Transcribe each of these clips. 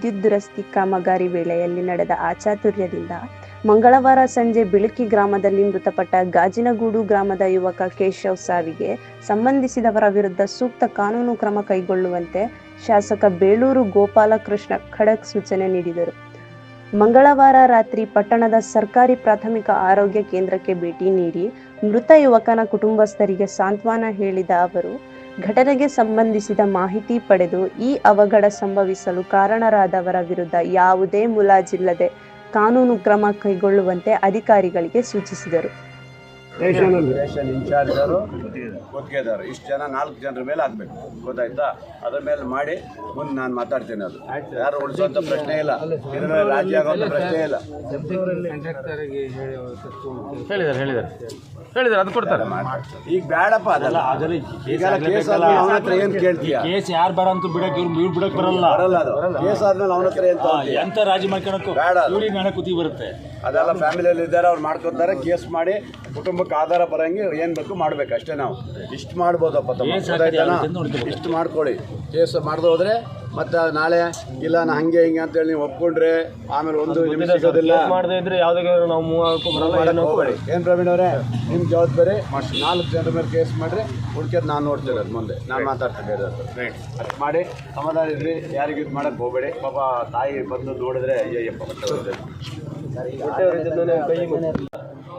ವಿದ್ಯುತ್ ದುರಸ್ತಿ ಕಾಮಗಾರಿ ವೇಳೆಯಲ್ಲಿ ನಡೆದ ಅಚಾತುರ್ಯದಿಂದ ಮಂಗಳವಾರ ಸಂಜೆ ಬಿಳಕಿ ಗ್ರಾಮದಲ್ಲಿ ಮೃತಪಟ್ಟ ಗಾಜಿನಗೂಡು ಗ್ರಾಮದ ಯುವಕ ಕೇಶವ್ ಸಾವಿಗೆ ಸಂಬಂಧಿಸಿದವರ ವಿರುದ್ಧ ಸೂಕ್ತ ಕಾನೂನು ಕ್ರಮ ಕೈಗೊಳ್ಳುವಂತೆ ಶಾಸಕ ಬೇಳೂರು ಗೋಪಾಲಕೃಷ್ಣ ಖಡಕ್ ಸೂಚನೆ ನೀಡಿದರು. ಮಂಗಳವಾರ ರಾತ್ರಿ ಪಟ್ಟಣದ ಸರ್ಕಾರಿ ಪ್ರಾಥಮಿಕ ಆರೋಗ್ಯ ಕೇಂದ್ರಕ್ಕೆ ಭೇಟಿ ನೀಡಿ ಮೃತ ಯುವಕನ ಕುಟುಂಬಸ್ಥರಿಗೆ ಸಾಂತ್ವನ ಹೇಳಿದ ಅವರು ಘಟನೆಗೆ ಸಂಬಂಧಿಸಿದ ಮಾಹಿತಿ ಪಡೆದು ಈ ಅವಘಡ ಸಂಭವಿಸಲು ಕಾರಣರಾದವರ ವಿರುದ್ಧ ಯಾವುದೇ ಮುಲಾಜಿಲ್ಲದೆ ಕಾನೂನು ಕ್ರಮ ಕೈಗೊಳ್ಳುವಂತೆ ಅಧಿಕಾರಿಗಳಿಗೆ ಸೂಚಿಸಿದರು. ಇನ್ಚಾರ್ಜರು ಇಷ್ಟು ಜನ ನಾಲ್ಕು ಜನರ ಮೇಲೆ ಆಗ್ಬೇಕು. ಗೊತ್ತಾಯ್ತಾ? ಅದ್ರ ಮೇಲೆ ಮಾಡಿ ಮುಂದೆ ನಾನು ಮಾತಾಡ್ತೀನಿ ಅದು. ಯಾರು ಉಳಿಸುವಂತ ಪ್ರಶ್ನೆ ಇಲ್ಲ. ಇದ್ರ ಆಗೋಂಥ ಪ್ರಶ್ನೆ ಇಲ್ಲ. ಹೇಳಿದ್ದಾರೆ ಹೇಳಿದ್ರು ಹೇಳಿದ್ದಾರೆ ಅದು ಕೊಡ್ತಾರೆ. ಈಗ ಬೇಡಪ್ಪ ಅದಲ್ಲ. ಈಗೆಲ್ಲ ಕೇಸ್ ಆದ್ಮೇಲೆ ಅವನ ಹತ್ರ ಏನು ಕೇಳ್ತೀಯ? ಕೇಸ್ ಯಾರು ಬೇಡ ಅಂತ ಬಿಡಕ್ಕೆ ಇವ್ರು ಇವ್ರು ಬಿಡಕ್ ಬರಲ್ಲ. ಬರಲ್ಲ ಅದು. ಕೇಸ್ ಆದ್ಮೇಲೆ ಅವನ ಹತ್ರ ಏನು ತಗೊಳ್ತೀಯ? ಎಂತ ರಾಜಿ ಮಾಡ್ಕೊಳಕ್ಕೂ? ಬೇಡ. ಇವ್ರಿಗೆ ನಾಳೆ ಕುತಿ ಬರುತ್ತೆ. ಅದೆಲ್ಲ ಫ್ಯಾಮಿಲಿಯಲ್ಲಿ ಇದ್ದಾರೆ ಅವ್ರು ಮಾಡ್ಕೊತಾರೆ ಕೇಸ್ ಮಾಡಿ ಕುಟುಂಬಕ್ಕೆ ಆಧಾರ ಬರಂಗೆ ಏನು ಬೇಕು ಮಾಡ್ಬೇಕು. ಅಷ್ಟೇ ನಾವು. ಇಷ್ಟು ಮಾಡ್ಬೋದಪ್ಪ ತಮ್ಮ ಇಷ್ಟು ಮಾಡ್ಕೊಳ್ಳಿ. ಕೇಸ್ ಮಾಡ್ದು ಹೋದ್ರೆ ಮತ್ತೆ ನಾಳೆ ಇಲ್ಲ ನಾ ಹಂಗೆ ಹಿಂಗೆ ಅಂತೇಳಿ ನೀವು ಒಪ್ಕೊಂಡ್ರೆ ಆಮೇಲೆ ಒಂದು ನಿಮಿಷ ಸಿಗೋದಿಲ್ಲ. ಮಾಡಕ್ ಹೋಗ್ಬೇಡಿ. ಏನು ಪ್ರವೀಣ್ ಅವರೇ ನಿಮ್ಮ ಜವಾಬ್ದಾರಿ ನಾಲ್ಕು ಜನರ ಮೇಲೆ ಕೇಸ್ ಮಾಡ್ರಿ ಹುಡ್ಕೋದ್ ನಾನು ನೋಡ್ತೀನಿ ಅದು ಮುಂದೆ. ನಾನು ಮಾತಾಡ್ತೀನಿ ಮಾಡಿ ಸಮಾಧಾನ ಇದ್ರಿ ಯಾರಿಗೂ ಇದು ಮಾಡಕ್ಕೆ ಹೋಗಬೇಡಿ. ಪಾಪ ತಾಯಿ ಬಂದು ನೋಡಿದ್ರೆ ಅಯ್ಯಯ್ಯಪ್ಪ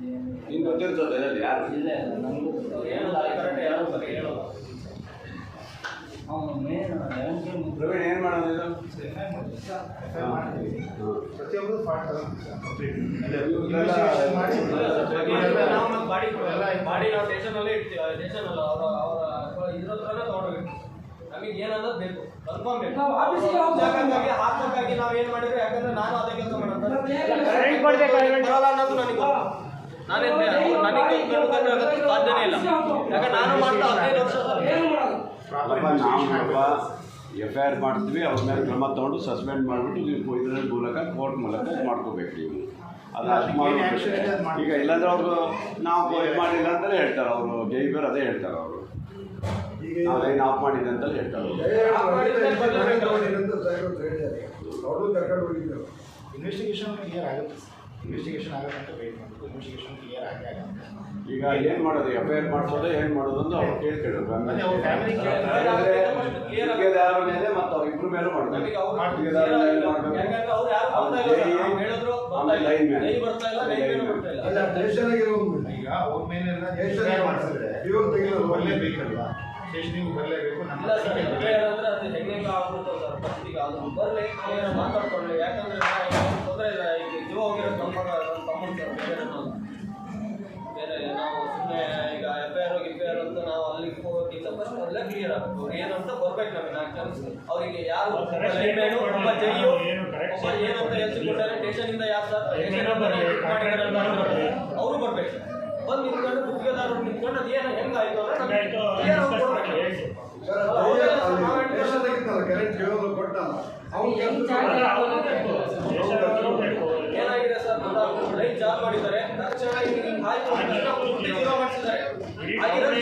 ನಿಂಗೆ ಗೊತ್ತಿರ್ತದೆ ಕರೆಕ್ಟ್ ಯಾರು? ಪ್ರವೀಣ್ ಏನು ಮಾಡೋದು ಇದು? ಮಾಡಿ ನಾವು ಸ್ಟೇಷನಲ್ಲೇ ಇಡ್ತೀವಿ ಸ್ಟೇಷನಲ್ಲ ಅವರ ಅವರ ಇದ್ರ ಹತ್ರನೇ ನಮಗೆ ಏನನ್ನೋದು ಬೇಕು ಕನ್ಫರ್ಮ್ ಬೇಕು ಜಾಗಕ್ಕಾಗಿ ಹಾಕಕ್ಕಾಗಿ ನಾವು ಏನು ಮಾಡಿದ್ರೆ ಯಾಕಂದ್ರೆ ನಾನು ಅದೇ ಕೆಲಸ ಮಾಡೋದು ಬರಲ್ಲ ಅನ್ನೋದು ನನಗೆ. ನಾನೇನ್ ನನಗೆ ಕಣ್ಕೊಂಡು ಸಾಧ್ಯನೇ ಇಲ್ಲ. ಯಾಕಂದ್ರೆ ನಾನು ಮಾಡ್ತಾ ಹದಿನೈದು ವರ್ಷ ಎಫ್ ಐ ಆರ್ ಮಾಡ್ತೀವಿ ಅವ್ರ ಮೇಲೆ ಕ್ರಮ ತಗೊಂಡು ಸಸ್ಪೆಂಡ್ ಮಾಡಿಬಿಟ್ಟು ನೀವು ಇದರ ಮೂಲಕ ಕೋರ್ಟ್ ಮೂಲಕ ಮಾಡ್ಕೋಬೇಕು ನೀವು. ಅದು ಅಷ್ಟು ಮಾಡಿ ಈಗ ಇಲ್ಲಾಂದ್ರೆ ಅವರು ನಾವು ಇದು ಮಾಡಿಲ್ಲ ಅಂತಲೇ ಹೇಳ್ತಾರೆ ಅವರು. ಜೈಬರ್ ಅದೇ ಹೇಳ್ತಾರೆ ಅವರು. ನಾವು ಲೈನ್ ಆಫ್ ಮಾಡಿದೆ ಅಂತಲೇ ಹೇಳ್ತಾರೆ ಅವರು. ಇನ್ವೆಸ್ಟಿಗೇಷನ್ ಆಗುತ್ತೆ ಇನ್ವೆಸ್ಟಿಗೇಷನ್ ಆಗುತ್ತೆ ಅಂತ ವೆಯ್ಟ್ ಮಾಡಬೇಕು ಇನ್ವೆಸ್ಟಿಗೇಷನ್ ಕ್ಲಿಯರ್ ಆಗಿ ಆಗುತ್ತೆ ಈಗ ಏನು ಮಾಡೋದು? ಎಫ್ ಐ ಆರ್ ಮಾಡಿಸೋದು ಏನು ಮಾಡೋದು ಅಂತ ಅವ್ರು ಕೇಳ್ಕೊಳ್ಳೋದು ಗುತ್ತಿಗೆದಾರರ ಮೇಲೆ ಮತ್ತು ಅವ್ರ ಇಬ್ಬರು ಮೇಲೂ ಮಾಡ್ತಾರೆ. ಈಗ ಅವ್ರು ಮೇಲೆ ಇವಾಗ ಯಾಕಂದ್ರೆ ಒಳ್ಳೆ ಯಾರು ಸ್ಟೇಷನಿಗೆ ಬರಲೇಬೇಕು ನಮ್ಮ ಇಲ್ಲ ಸರ್ ಮದುವೆ ಅಂದ್ರೆ ಅದು ಹೆಂಗೆ ಆಗ್ಬಿಡ್ತು ಸರ್ ಫಸ್ಟಿಗೆ ಅದು. ಬರಲಿ ಏನೋ ಮಾತಾಡ್ಕೊಳ್ಳಿ. ಯಾಕಂದ್ರೆ ತೊಂದರೆ ಇಲ್ಲ. ಈಗ ಜೀವ ಹೋಗಿರೋ ನಮ್ಮ ಸರ್ ಬೇರೆ ನಾವು ಬೇರೆ ನಾವು ಸುಮ್ಮನೆ ಈಗ ಎಫ್ ಐ ಆರ್ ಗಿಫ್ ಆರ್ ಅಂತ ನಾವು ಅಲ್ಲಿಗೆ ಹೋಗೋಕ್ಕಿಂತ ಫಸ್ಟ್ ಅಲ್ಲೇ ಕ್ಲಿಯರ್ ಆಗಬೇಕು. ಅವ್ರು ಏನಂತ ಬರ್ಬೇಕು ನಮಗೆ. ನಾಲ್ಕು ಚಾನ್ಸ್ ಅವರಿಗೆ ಯಾರು ಒಬ್ಬ ಜೈಯು ಒಬ್ಬ ಏನಂತ ಹೇಳ್ತಿರ್ತಾರೆ. ಸ್ಟೇಷನಿಂದ ಯಾರು ಸರ್? ಅವರು ಬರ್ಬೇಕು. ಬಂದು ನಿಂತ್ಕೊಂಡು ಗುತ್ತಿಗೆದಾರರು ನಿಂತ್ಕೊಂಡು ಅದು ಏನು ಹೆಂಗಾಯ್ತು ಅಂದ್ರೆ clear ಆಗಿ ಕೊಡ್ಬೇಕು. ಏನಾಗಿದೆ ಸರ್? ಲೈಟ್ ಜಾಬ್ ಮಾಡಿದ್ದಾರೆ. ತಕ್ಷಣ ಮಾಡಿಸಿದ್ದಾರೆ ಇಷ್ಟೇ